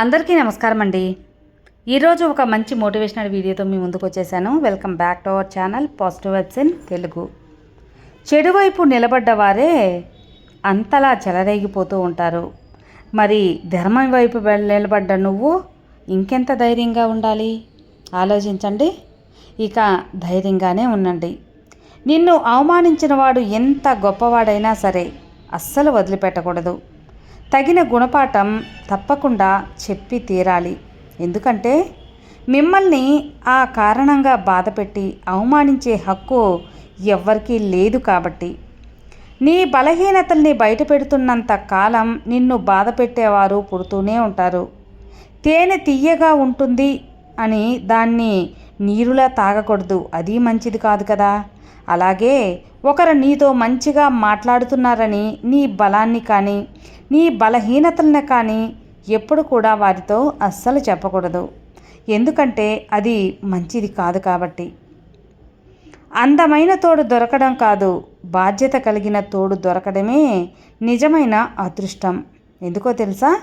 అందరికీ నమస్కారం అండి ఈరోజు ఒక మంచి మోటివేషనల్ వీడియోతో మీ ముందుకు వచ్చేసాను. Welcome back to our channel positive vibes in Telugu. చెడు వైపు నిలబడ్డ వారే అంతలా చెలరేగిపోతూ ఉంటారు. మరి ధర్మం వైపు నిలబడ్డ నువ్వు ఇంకెంత ధైర్యంగా ఉండాలి? ఆలోచించండి. ఇక ధైర్యంగానే ఉండండి. నిన్ను అవమానించిన వాడు ఎంత గొప్పవాడైనా సరే అస్సలు వదిలిపెట్టకూడదు. తగిన గుణపాఠం తప్పకుండా చెప్పి తీరాలి. ఎందుకంటే మిమ్మల్ని ఆ కారణంగా బాధపెట్టి అవమానించే హక్కు ఎవ్వరికీ లేదు కాబట్టి. నీ బలహీనతల్ని బయటపెడుతున్నంత కాలం నిన్ను బాధ పెట్టేవారు పుడుతూనే ఉంటారు. తేనె తీయగా ఉంటుంది అని దాన్ని నీరులా తాగకూడదు. అది మంచిది కాదు కదా. అలాగే ఒకరు నీతో మంచిగా మాట్లాడుతున్నారని నీ బలాన్ని కానీ నీ బలహీనతలను కానీ ఎప్పుడు కూడా వారితో అస్సలు చెప్పకూడదు. ఎందుకంటే అది మంచిది కాదు కాబట్టి. అందమైన తోడు దొరకడం కాదు బాధ్యత కలిగిన తోడు దొరకడమే నిజమైన అదృష్టం. ఎందుకో తెలుసా?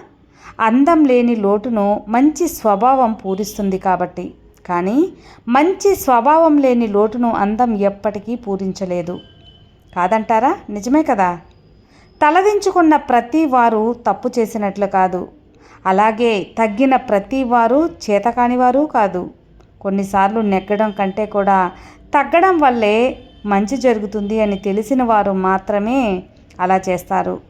అందం లేని లోటును మంచి స్వభావం పూరిస్తుంది కాబట్టి. కానీ మంచి స్వభావం లేని లోటును అందం ఎప్పటికీ పూరించలేదు. కాదంటారా? నిజమే కదా? తలదించుకున్న ప్రతి వారు తప్పు చేసినట్లు కాదు. అలాగే తగ్గిన ప్రతి వారు చేతకానివారు కాదు. కొన్నిసార్లు నెగ్గడం కంటే కూడా తగ్గడం వల్లే మంచి జరుగుతుంది అని తెలిసిన వారు మాత్రమే అలా చేస్తారు.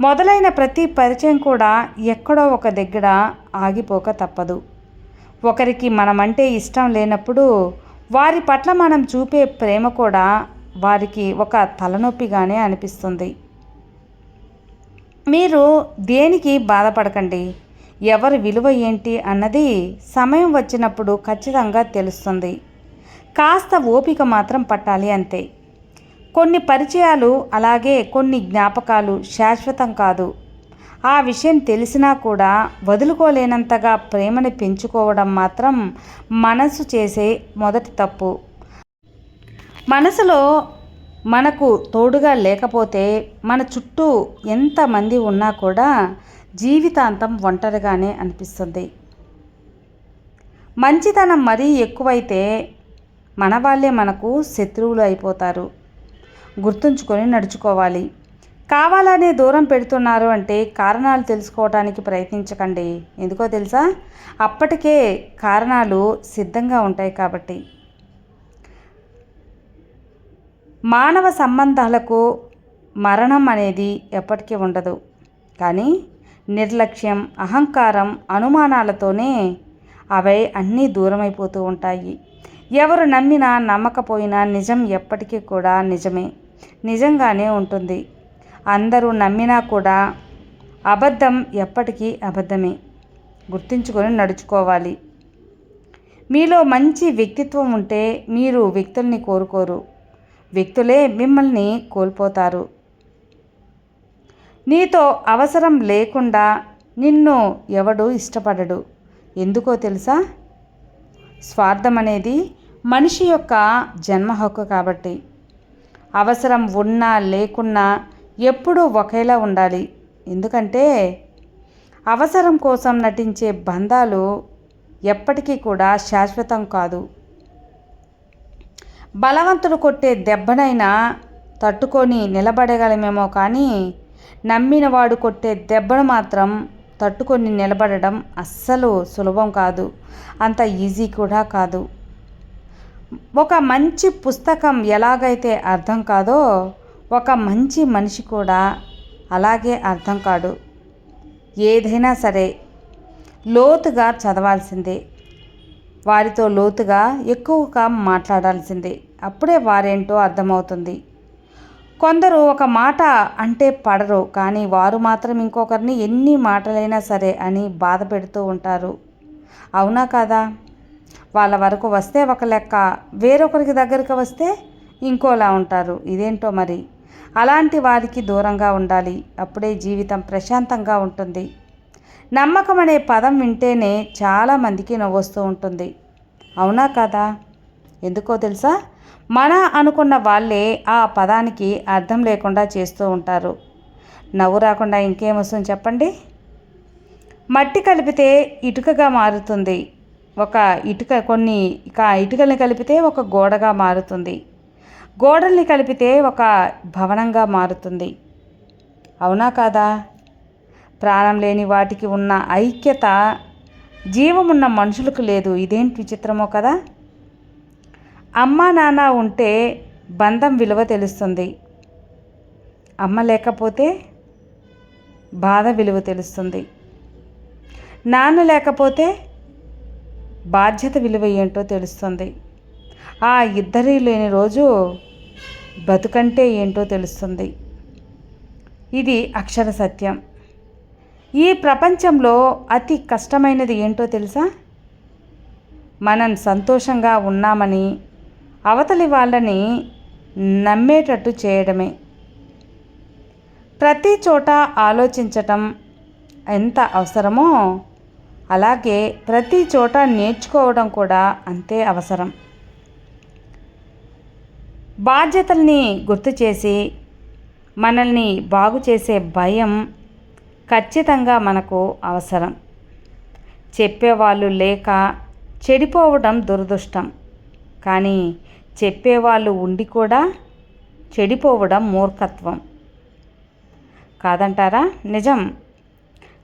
మొదలైన ప్రతి పరిచయం కూడా ఎక్కడో ఒక దగ్గర ఆగిపోక తప్పదు. ఒకరికి మనమంటే ఇష్టం లేనప్పుడు వారి పట్ల మనం చూపే ప్రేమ కూడా వారికి ఒక తలనొప్పిగానే అనిపిస్తుంది. మీరు దేనికి బాధపడకండి? ఎవరి విలువ ఏంటి అన్నది సమయం వచ్చినప్పుడు ఖచ్చితంగా తెలుస్తుంది. కాస్త ఓపిక మాత్రం పట్టాలి అంతే. కొన్ని పరిచయాలు అలాగే కొన్ని జ్ఞాపకాలు శాశ్వతం కాదు. ఆ విషయం తెలిసినా కూడా వదులుకోలేనంతగా ప్రేమని పెంచుకోవడం మాత్రం మనసు చేసే మొదటి తప్పు. మనసులో మనకు తోడుగా లేకపోతే మన చుట్టూ ఎంతమంది ఉన్నా కూడా జీవితాంతం ఒంటరిగానే అనిపిస్తుంది. మంచితనం మరీ ఎక్కువైతే మన వాళ్ళే మనకు శత్రువులు అయిపోతారు. గుర్తుంచుకొని నడుచుకోవాలి. కావాలనే దూరం పెడుతున్నారు అంటే కారణాలు తెలుసుకోవడానికి ప్రయత్నించకండి. ఎందుకో తెలుసా? అప్పటికే కారణాలు సిద్ధంగా ఉంటాయి కాబట్టి. మానవ సంబంధాలకు మరణం అనేది ఎప్పటికీ ఉండదు. కానీ నిర్లక్ష్యం అహంకారం అనుమానాలతోనే అవే అన్నీ దూరమైపోతూ ఉంటాయి. ఎవరు నమ్మినా నమ్మకపోయినా నిజం ఎప్పటికీ కూడా నిజమే. నిజంగానే ఉంటుంది. అందరూ నమ్మినా కూడా అబద్ధం ఎప్పటికీ అబద్ధమే. గుర్తుంచుకొని నడుచుకోవాలి. మీలో మంచి వ్యక్తిత్వం ఉంటే మీరు వ్యక్తుల్ని కోరుకోరు. వ్యక్తులే మిమ్మల్ని కోల్పోతారు. నీతో అవసరం లేకుండా నిన్ను ఎవడు ఇష్టపడడు. ఎందుకో తెలుసా? స్వార్థం అనేది మనిషి యొక్క జన్మ హక్కు కాబట్టి. అవసరం ఉన్నా లేకున్నా ఎప్పుడూ ఒకేలా ఉండాలి. ఎందుకంటే అవసరం కోసం నటించే బంధాలు ఎప్పటికీ కూడా శాశ్వతం కాదు. బలవంతుడు కొట్టే దెబ్బనైనా తట్టుకొని నిలబడగలమేమో కానీ నమ్మినవాడు కొట్టే దెబ్బను మాత్రం తట్టుకొని నిలబడడం అస్సలు సులభం కాదు. అంత ఈజీ కూడా కాదు. ఒక మంచి పుస్తకం ఎలాగైతే అర్థం కాదో ఒక మంచి మనిషి కూడా అలాగే అర్థం కాడు. ఏదైనా సరే లోతుగా చదవాల్సిందే. వారితో లోతుగా ఎక్కువగా మాట్లాడాల్సిందే. అప్పుడే వారేంటో అర్థమవుతుంది. కొందరు ఒక మాట అంటే పడరు కానీ వారు మాత్రం ఇంకొకరిని ఎన్ని మాటలైనా సరే అని బాధ పెడుతూ ఉంటారు. అవునా కదా? వాళ్ళ వరకు వస్తే ఒక లెక్క వేరొకరికి దగ్గరికి వస్తే ఇంకోలా ఉంటారు. ఇదేంటో మరి? అలాంటి వారికి దూరంగా ఉండాలి. అప్పుడే జీవితం ప్రశాంతంగా ఉంటుంది. నమ్మకం అనే పదం వింటేనే చాలామందికి నవ్వొస్తూ ఉంటుంది. అవునా కదా? ఎందుకో తెలుసా? మన అనుకున్న వాళ్ళే ఆ పదానికి అర్థం లేకుండా చేస్తూ ఉంటారు. నవ్వు రాకుండా ఇంకేం వస్తుంది చెప్పండి? మట్టి కలిపితే ఇటుకగా మారుతుంది. ఒక ఇటుక కొన్ని ఇక ఇటుకల్ని కలిపితే ఒక గోడగా మారుతుంది. గోడల్ని కలిపితే ఒక భవనంగా మారుతుంది. అవునా కాదా? ప్రాణం లేని వాటికి ఉన్న ఐక్యత జీవమున్న మనుషులకు లేదు. ఇదేంటి విచిత్రమో కదా? అమ్మ నాన్న ఉంటే బంధం విలువ తెలుస్తుంది. అమ్మ లేకపోతే బాధ విలువ తెలుస్తుంది. నాన్న లేకపోతే బాధ్యత విలువ ఏంటో తెలుస్తుంది. ఆ ఇద్దరి లేని రోజు బతుకంటే ఏంటో తెలుస్తుంది. ఇది అక్షర సత్యం. ఈ ప్రపంచంలో అతి కష్టమైనది ఏంటో తెలుసా? మనం సంతోషంగా ఉన్నామని అవతలి వాళ్ళని నమ్మేటట్టు చేయడమే. ప్రతి చోట ఆలోచించటం ఎంత అవసరమో అలాగే ప్రతి చోట నేర్చుకోవడం కూడా అంతే అవసరం. బాధ్యతల్ని గుర్తు చేసి మనల్ని బాగు చేసే భయం ఖచ్చితంగా మనకు అవసరం. చెప్పేవాళ్ళు లేక చెడిపోవడం దురదృష్టం. కానీ చెప్పేవాళ్ళు ఉండి కూడా చెడిపోవడం మూర్ఖత్వం. కాదంటారా? నిజం.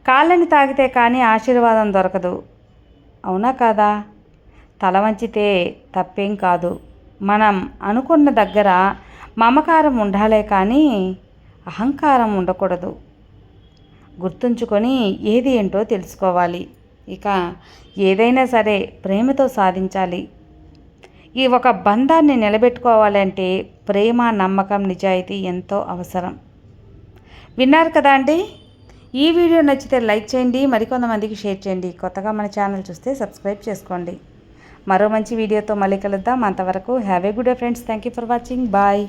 కాళ్ళని తాగితే కానీ ఆశీర్వాదం దొరకదు. అవునా కాదా? తల వంచితే తప్పేం కాదు. మనం అనుకున్న దగ్గర మమకారం ఉండాలే కానీ అహంకారం ఉండకూడదు. గుర్తుంచుకొని ఏది ఏంటో తెలుసుకోవాలి. ఇక ఏదైనా సరే ప్రేమతో సాధించాలి. ఈ ఒక బంధాన్ని నిలబెట్టుకోవాలంటే ప్రేమ నమ్మకం నిజాయితీ ఎంతో అవసరం. విన్నారు కదా అండి? ఈ వీడియో నచ్చితే లైక్ చేయండి మరికొంతమందికి షేర్ చేయండి. కొత్తగా మన ఛానల్ చూస్తే సబ్స్క్రైబ్ చేసుకోండి. మరో మంచి వీడియోతో మళ్ళీ కలుద్దాం. అంతవరకు have a good day friends thank you for watching bye